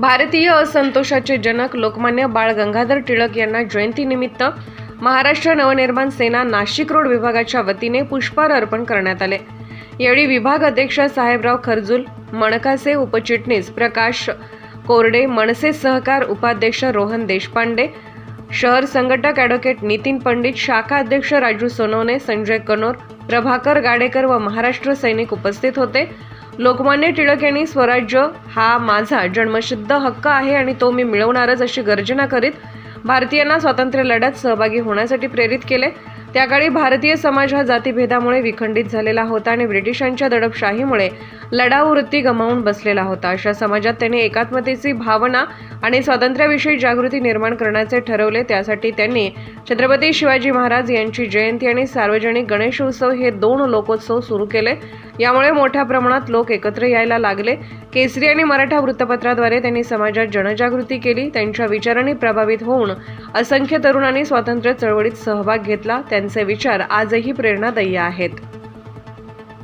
भारतीय असंतोषाचे जनक लोकमान्य बाळ गंगाधर टिळक यांना जयंतीनिमित्त महाराष्ट्र नवनिर्माण सेना नाशिक रोड विभागाच्या वतीने पुष्पहार अर्पण करण्यात आले. यावेळी विभाग अध्यक्ष साहेबराव खरजूल मणकासे उपचिटणीस प्रकाश कोरडे मनसे सहकार उपाध्यक्ष रोहन देशपांडे शहर संघटक ॲडव्होकेट नितीन पंडित शाखा अध्यक्ष राजू सोनवणे संजय कनोर प्रभाकर गाडेकर व महाराष्ट्र सैनिक उपस्थित होते. लोकमान्य टिळक यांनी स्वराज्य हा माझा जन्मसिद्ध हक्क आहे आणि तो मी मिळवणारच अशी गर्जना करीत भारतीयांना स्वातंत्र्य लढ्यात सहभागी होण्यासाठी प्रेरित केले. त्याकाळी भारतीय समाज हा जातीभेदामुळे विखंडित झालेला होता आणि ब्रिटिशांच्या दडपशाहीमुळे लढाऊ वृत्ती गमावून बसलेला होता. अशा समाजात त्यांनी एकात्मतेची भावना आणि स्वातंत्र्याविषयी जागृती निर्माण करण्याचे ठरवले. त्यासाठी त्यांनी छत्रपती शिवाजी महाराज यांची जयंती आणि सार्वजनिक गणेश उत्सव हे दोन लोकोत्सव सुरू केले. यामुळे मोठ्या प्रमाणात लोक एकत्र यायला लागले. केसरी आणि मराठा वृत्तपत्राद्वारे त्यांनी समाजात जनजागृती केली. त्यांच्या विचारांनी प्रभावित होऊन असंख्य तरुणांनी स्वातंत्र्य चळवळीत सहभाग घेतला. त्यांचे विचार आजही प्रेरणादायी आहेत.